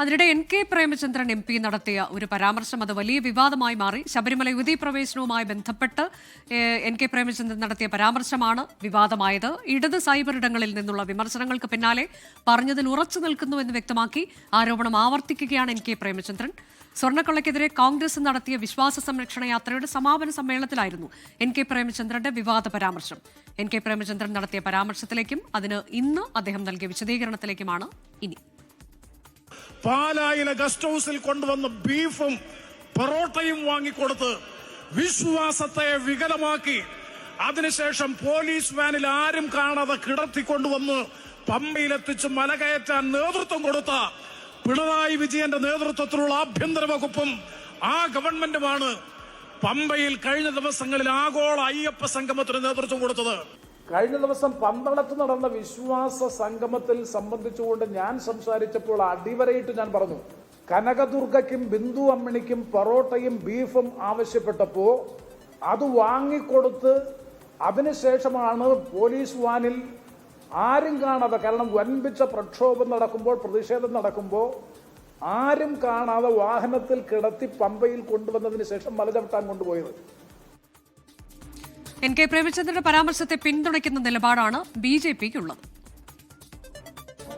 അതിനിടെ N K Premachandran M P നടത്തിയ ഒരു പരാമർശം അത് വലിയ വിവാദമായി മാറി. ശബരിമല യുവതി പ്രവേശനവുമായി ബന്ധപ്പെട്ട് എൻ കെ പ്രേമചന്ദ്രൻ നടത്തിയ പരാമർശമാണ് വിവാദമായത്. ഇടത് സൈബർ ഇടങ്ങളിൽ നിന്നുള്ള വിമർശനങ്ങൾക്ക് പിന്നാലെ പറഞ്ഞതിൽ ഉറച്ചു നിൽക്കുന്നുവെന്ന് വ്യക്തമാക്കി ആരോപണം ആവർത്തിക്കുകയാണ് എൻ കെ പ്രേമചന്ദ്രൻ. സ്വർണക്കൊള്ളയ്ക്കെതിരെ കോൺഗ്രസ് നടത്തിയ വിശ്വാസ സംരക്ഷണ യാത്രയുടെ സമാപന സമ്മേളനത്തിലായിരുന്നു എൻ കെ പ്രേമചന്ദ്രന്റെ വിവാദ പരാമർശം. എൻ കെ പ്രേമചന്ദ്രൻ നടത്തിയ പരാമർശത്തിലേക്കും അതിന് ഇന്ന് അദ്ദേഹം നൽകിയ വിശദീകരണത്തിലേക്കുമാണ് ഇനി. പാലായിലെ ഗസ്റ്റ് ഹൗസിൽ കൊണ്ടുവന്ന് ബീഫും പൊറോട്ടയും വാങ്ങിക്കൊടുത്ത് വിശ്വാസത്തെ വികലമാക്കി. അതിനുശേഷം പോലീസ് വാനിൽ ആരും കാണാതെ കിടത്തിക്കൊണ്ടുവന്ന് പമ്പയിലെത്തിച്ച് മലകയറ്റാൻ നേതൃത്വം കൊടുത്ത പിണറായി വിജയന്റെ നേതൃത്വത്തിലുള്ള ആഭ്യന്തര വകുപ്പും ആ ഗവൺമെന്റുമാണ് പമ്പയിൽ കഴിഞ്ഞ ദിവസങ്ങളിൽ ആഗോള അയ്യപ്പ സംഗമത്തിന് നേതൃത്വം കൊടുത്തത്. കഴിഞ്ഞ ദിവസം പന്തളത്ത് നടന്ന വിശ്വാസ സംഗമത്തിൽ സംബന്ധിച്ചുകൊണ്ട് ഞാൻ സംസാരിച്ചപ്പോൾ അടിവരയിട്ട് ഞാൻ പറഞ്ഞു കനകദുർഗയ്ക്കും ബിന്ദു അമ്മിണിക്കും പൊറോട്ടയും ബീഫും ആവശ്യപ്പെട്ടപ്പോൾ അത് വാങ്ങിക്കൊടുത്ത് അതിനുശേഷമാണ് പോലീസ് വാനിൽ ആരും കാണാതെ കാരണം വൻപിച്ച പ്രക്ഷോഭം നടക്കുമ്പോൾ പ്രതിഷേധം നടക്കുമ്പോൾ ആരും കാണാതെ വാഹനത്തിൽ കിടത്തി പമ്പയിൽ കൊണ്ടുവന്നതിന് ശേഷം മലചവിട്ടാൻ കൊണ്ടുപോയത്. എൻ കെ പ്രേമചന്ദ്രന്റെ പരാമർശത്തെ പിന്തുണയ്ക്കുന്ന നിലപാടാണ് ബി ജെ പിക്കുള്ളത്.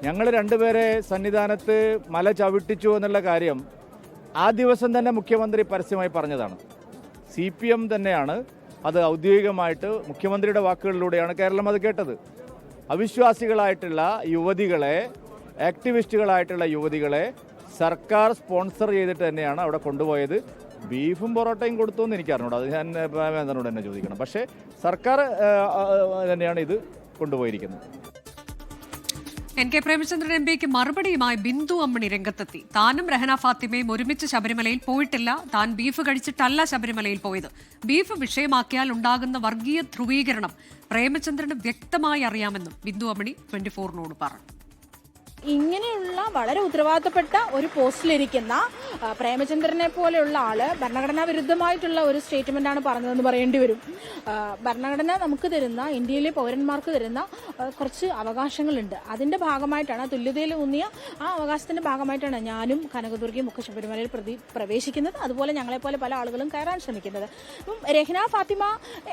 ഞങ്ങൾ രണ്ടുപേരെ സന്നിധാനത്ത് മല ചവിട്ടിച്ചു എന്നുള്ള കാര്യം ആ ദിവസം തന്നെ മുഖ്യമന്ത്രി പരസ്യമായി പറഞ്ഞതാണ്. സി പി എം തന്നെയാണ് അത് ഔദ്യോഗികമായിട്ട് മുഖ്യമന്ത്രിയുടെ വാക്കുകളിലൂടെയാണ് കേരളം അത് കേട്ടത്. അവിശ്വാസികളായിട്ടുള്ള യുവതികളെ ആക്ടിവിസ്റ്റുകളായിട്ടുള്ള യുവതികളെ സർക്കാർ സ്പോൺസർ ചെയ്തിട്ട് തന്നെയാണ് അവിടെ കൊണ്ടുപോയത്. ബീഫും പൊറോട്ടയും കൊടുത്തു എന്ന് എനിക്ക് അറിഞ്ഞൂടാ അത് ഞാൻ വേന്ദ്രനോട് തന്നെ ചോദിക്കണം. പക്ഷേ സർക്കാർ തന്നെയാണ് ഇത് കൊണ്ടുപോയിരിക്കുന്നത്. എൻ കെ പ്രേമചന്ദ്രൻ എം പിക്ക് മറുപടിയുമായി ബിന്ദു അമ്മണി രംഗത്തെത്തി. താനും രഹന ഫാത്തിമയും ഒരുമിച്ച് ശബരിമലയിൽ പോയിട്ടില്ല. താൻ ബീഫ് കഴിച്ചിട്ടല്ല ശബരിമലയിൽ പോയത്. ബീഫ് വിഷയമാക്കിയാൽ ഉണ്ടാകുന്ന വർഗീയ ധ്രുവീകരണം പ്രേമചന്ദ്രന് വ്യക്തമായി അറിയാമെന്നും ബിന്ദു അമ്മണി ട്വന്റി ഫോറിനോട് പറഞ്ഞു. ഇങ്ങനെയുള്ള വളരെ ഉത്തരവാദിത്തപ്പെട്ട ഒരു പോസ്റ്റിലിരിക്കുന്ന പ്രേമചന്ദ്രനെ പോലെയുള്ള ആൾ ഭരണഘടനാ വിരുദ്ധമായിട്ടുള്ള ഒരു സ്റ്റേറ്റ്മെന്റ് ആണ് പറഞ്ഞതെന്ന് പറയേണ്ടി വരും. ഭരണഘടന നമുക്ക് തരുന്ന ഇന്ത്യയിലെ പൗരന്മാർക്ക് തരുന്ന കുറച്ച് അവകാശങ്ങളുണ്ട്. അതിന്റെ ഭാഗമായിട്ടാണ് തുല്യതയിൽ ഊന്നിയ ആ അവകാശത്തിന്റെ ഭാഗമായിട്ടാണ് ഞാനും കനകദുർഗയും ഒക്കെ ശബരിമലയിൽ പ്രതി പ്രവേശിക്കുന്നത്. അതുപോലെ ഞങ്ങളെപ്പോലെ പല ആളുകളും കയറാൻ ശ്രമിക്കുന്നത്. അപ്പം രഹ്ന ഫാത്തിമ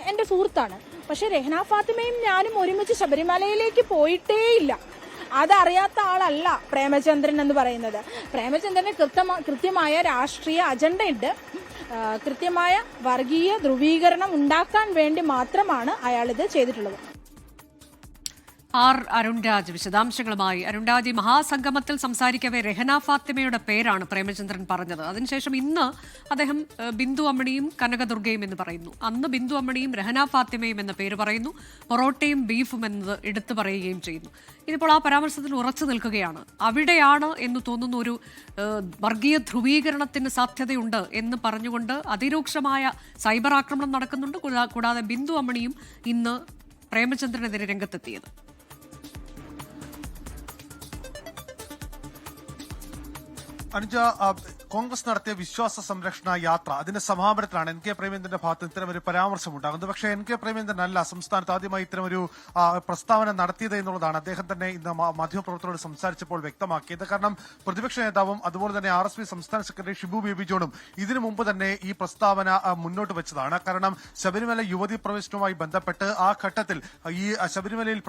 എന്റെ സുഹൃത്താണ്. പക്ഷെ രഹ്ന ഫാത്തിമയും ഞാനും ഒരുമിച്ച് ശബരിമലയിലേക്ക് പോയിട്ടേയില്ല. അതറിയാത്ത ആളല്ല പ്രേമചന്ദ്രൻ എന്ന് പറയുന്നത്. പ്രേമചന്ദ്രന് കൃത്യമാ കൃത്യമായ രാഷ്ട്രീയ അജണ്ടയുണ്ട് കൃത്യമായ വർഗീയ ധ്രുവീകരണം ഉണ്ടാക്കാൻ വേണ്ടി മാത്രമാണ് അയാൾ ഇത് ചെയ്തിട്ടുള്ളത്. ആർ അരുൺരാജ് വിശദാംശങ്ങളുമായി. അരുൺരാജ് മഹാസംഗമത്തിൽ സംസാരിക്കവേ രഹന ഫാത്തിമയുടെ പേരാണ് പ്രേമചന്ദ്രൻ പറഞ്ഞത്. അതിനുശേഷം ഇന്ന് അദ്ദേഹം ബിന്ദു അമ്മണിയും കനകദുർഗയും എന്ന് പറയുന്നു. അന്ന് ബിന്ദു അമ്മണിയും രഹന ഫാത്തിമയും എന്ന പേര് പറയുന്നു. പൊറോട്ടയും ബീഫും എന്നത് എടുത്തു പറയുകയും ചെയ്യുന്നു. ഇതിപ്പോൾ ആ പരാമർശത്തിൽ ഉറച്ചു നിൽക്കുകയാണ്. അവിടെയാണ് എന്ന് തോന്നുന്ന ഒരു വർഗീയ ധ്രുവീകരണത്തിന് സാധ്യതയുണ്ട് എന്ന് പറഞ്ഞുകൊണ്ട് അതിരൂക്ഷമായ സൈബർ ആക്രമണം നടക്കുന്നുണ്ട്. കൂടാതെ ബിന്ദു അമ്മണിയും ഇന്ന് പ്രേമചന്ദ്രനെതിരെ രംഗത്തെത്തിയത്. അനുജ ആ, കോൺഗ്രസ് നടത്തിയ വിശ്വാസ സംരക്ഷണ യാത്ര അതിന്റെ സമാപനത്തിലാണ് എൻ കെ പ്രേമേന്ദ്രന്റെ ഭാഗത്ത് ഇത്തരം ഒരു പരാമർശം ഉണ്ടാകുന്നത് പക്ഷേ എൻ കെ പ്രേമേന്ദ്രൻ അല്ല സംസ്ഥാനത്ത് ആദ്യമായി ഇത്തരം ഒരു പ്രസ്താവന നടത്തിയത് എന്നുള്ളതാണ് അദ്ദേഹം തന്നെ ഇന്ന് മാധ്യമപ്രവർത്തകരോട് സംസാരിച്ചപ്പോൾ വ്യക്തമാക്കിയത്. കാരണം പ്രതിപക്ഷ നേതാവും അതുപോലെ തന്നെ ആർ എസ് പി സംസ്ഥാന സെക്രട്ടറി ഷിബു ബേബി ജോണും ഇതിനു മുമ്പ് തന്നെ ഈ പ്രസ്താവന മുന്നോട്ട് വെച്ചതാണ്. കാരണം ശബരിമല യുവതി പ്രവേശനവുമായി ബന്ധപ്പെട്ട് ആ ഘട്ടത്തിൽ ഈ ശബരിമലയിൽ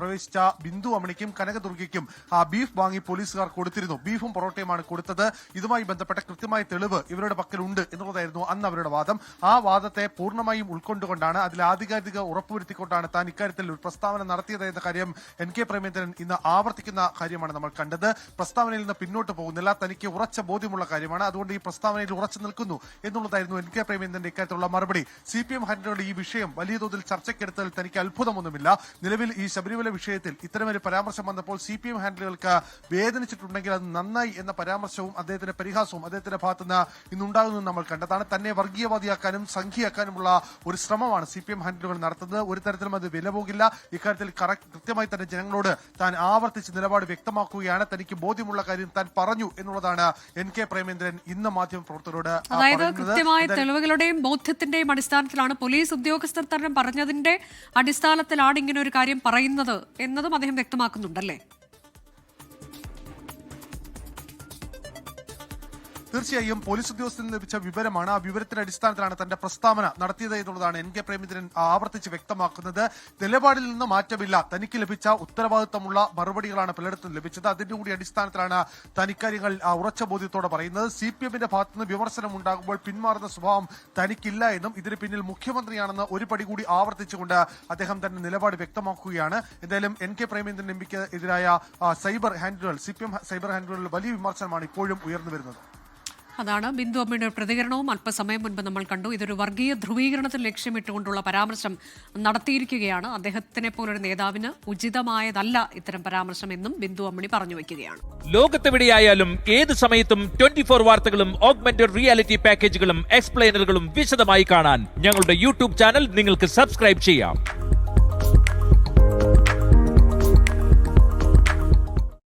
പ്രവേശിച്ച ബിന്ദു അമണിക്കും കനകദുർഗയ്ക്കും ബീഫ് വാങ്ങി പോലീസുകാർ കൊടുത്തിരുന്നു. ബീഫും പൊറോട്ടയുമാണ് കൊടുത്തത്. ഇതുമായി ബന്ധപ്പെട്ട കൃത്യമായ തെളിവ് ഇവരുടെ പക്കലുണ്ട് എന്നുള്ളതായിരുന്നു അന്ന് അവരുടെ വാദം. ആ വാദത്തെ പൂർണമായും ഉൾക്കൊണ്ടുകൊണ്ടാണ് അതിൽ ആധികാരിക ഉറപ്പുവരുത്തിക്കൊണ്ടാണ് താൻ ഇക്കാര്യത്തിൽ ഒരു പ്രസ്താവന നടത്തിയത് എന്ന കാര്യം എൻ കെ പ്രേമേന്ദ്രൻ ഇന്ന് ആവർത്തിക്കുന്ന കാര്യമാണ് നമ്മൾ കണ്ടത്. പ്രസ്താവനയിൽ നിന്ന് പിന്നോട്ട് പോകുന്നില്ല. തനിക്ക് ഉറച്ച ബോധ്യമുള്ള കാര്യമാണ്. അതുകൊണ്ട് ഈ പ്രസ്താവനയിൽ ഉറച്ചു നിൽക്കുന്നു എന്നുള്ളതായിരുന്നു എൻ കെ പ്രേമേന്ദ്രന്റെ ഇക്കാര്യത്തിലുള്ള മറുപടി. സി പി എം ഈ വിഷയം വലിയ തോതിൽ ചർച്ചയ്ക്കെടുത്തതിൽ തനിക്ക് അത്ഭുതമൊന്നുമില്ല. നിലവിൽ ഈ ശബരിമല വിഷയത്തിൽ ഇത്തരമൊരു പരാമർശം വന്നപ്പോൾ സി പി എം ഹാൻഡിലുകൾക്ക് വേദനിച്ചിട്ടുണ്ടെങ്കിൽ അത് നന്നായി എന്ന പരാമർശവും അദ്ദേഹത്തിന്റെ പരിഹാസവും അദ്ദേഹത്തിന്റെ ഭാഗത്തുനിന്ന് ഇന്നുണ്ടാകുന്നത് നമ്മൾ കണ്ടതാണ് തന്നെ വർഗീയവാദിയാക്കാനും സംഖ്യയാക്കാനുമുള്ള ഒരു ശ്രമമാണ് സി പി എം ഹാൻഡിലുകൾ നടത്തുന്നത്. ഒരു തരത്തിലും അത് വില പോകില്ല. ഇക്കാര്യത്തിൽ കൃത്യമായി തന്നെ ജനങ്ങളോട് താൻ ആവർത്തിച്ച് നിലപാട് വ്യക്തമാക്കുകയാണ്. തനിക്ക് ബോധ്യമുള്ള കാര്യം താൻ പറഞ്ഞു എന്നുള്ളതാണ് എൻ കെ പ്രേമേന്ദ്രൻ ഇന്ന് മാധ്യമ പ്രവർത്തകരോട് അതായത് കൃത്യമായ തെളിവുകളുടെയും ബോധ്യത്തിന്റെയും അടിസ്ഥാനത്തിലാണ് പോലീസ് ഉദ്യോഗസ്ഥർ തന്നെ പറഞ്ഞതിന്റെ അടിസ്ഥാനത്തിലാണ് ഇങ്ങനെ ഒരു കാര്യം പറയുന്നത് എന്നതും അദ്ദേഹം വ്യക്തമാക്കുന്നുണ്ടല്ലേ? തീർച്ചയായും പോലീസ് ഉദ്യോഗസ്ഥന് ലഭിച്ച വിവരമാണ്. ആ വിവരത്തിന്റെ അടിസ്ഥാനത്തിലാണ് തന്റെ പ്രസ്താവന നടത്തിയത് എന്നുള്ളതാണ് എൻ കെ പ്രേമചന്ദ്രൻ ആവർത്തിച്ച് വ്യക്തമാക്കുന്നത്. നിലപാടിൽ നിന്ന് മാറ്റമില്ല. തനിക്ക് ലഭിച്ച ഉത്തരവാദിത്തമുള്ള മറുപടികളാണ് പലയിടത്തും ലഭിച്ചത്. അതിന്റെ കൂടി അടിസ്ഥാനത്തിലാണ് തനിക്കാര്യങ്ങൾ ഉറച്ച ബോധ്യത്തോടെ പറയുന്നത്. സി പി എമ്മിന്റെ ഭാഗത്തുനിന്ന് വിമർശനം ഉണ്ടാകുമ്പോൾ പിന്മാറുന്ന സ്വഭാവം തനിക്കില്ല എന്നും ഇതിന് പിന്നിൽ മുഖ്യമന്ത്രിയാണെന്ന് ഒരു പടി കൂടി ആവർത്തിച്ചുകൊണ്ട് അദ്ദേഹം തന്റെ നിലപാട് വ്യക്തമാക്കുകയാണ്. എന്തായാലും എൻ കെ പ്രേമേന്ദ്രൻ എം പിക്ക് എതിരായ സൈബർ ഹാൻഡിലുകൾ സി പി എം സൈബർ ഹാൻഡിലുകളിൽ വലിയ വിമർശനമാണ് ഇപ്പോഴും ഉയർന്നു വരുന്നത്. അതാണ് ബിന്ദു അമ്മയുടെ പ്രതികരണവും. അല്പസമയം മുൻപ് നമ്മൾ കണ്ടു ഇതൊരു വർഗീയ ധ്രുവീകരണത്തിൽ ലക്ഷ്യമിട്ടുകൊണ്ടുള്ള പരാമർശം നടത്തിയിരിക്കുകയാണ്. അദ്ദേഹത്തിനെ പോലൊരു നേതാവിന് ഉചിതമായതല്ല ഇത്തരം പരാമർശം എന്നും ബിന്ദു അമ്മണി പറഞ്ഞു വയ്ക്കുകയാണ്. ലോകത്തെവിടെയായാലും ഏത് സമയത്തും ട്വന്റി ഫോർ വാർത്തകളും ഓഗ്മെന്റഡ് റിയാലിറ്റി പാക്കേജുകളും എക്സ്പ്ലെയിനറുകളും വിശദമായി കാണാൻ ഞങ്ങളുടെ യൂട്യൂബ് ചാനൽ നിങ്ങൾക്ക് സബ്സ്ക്രൈബ് ചെയ്യാം.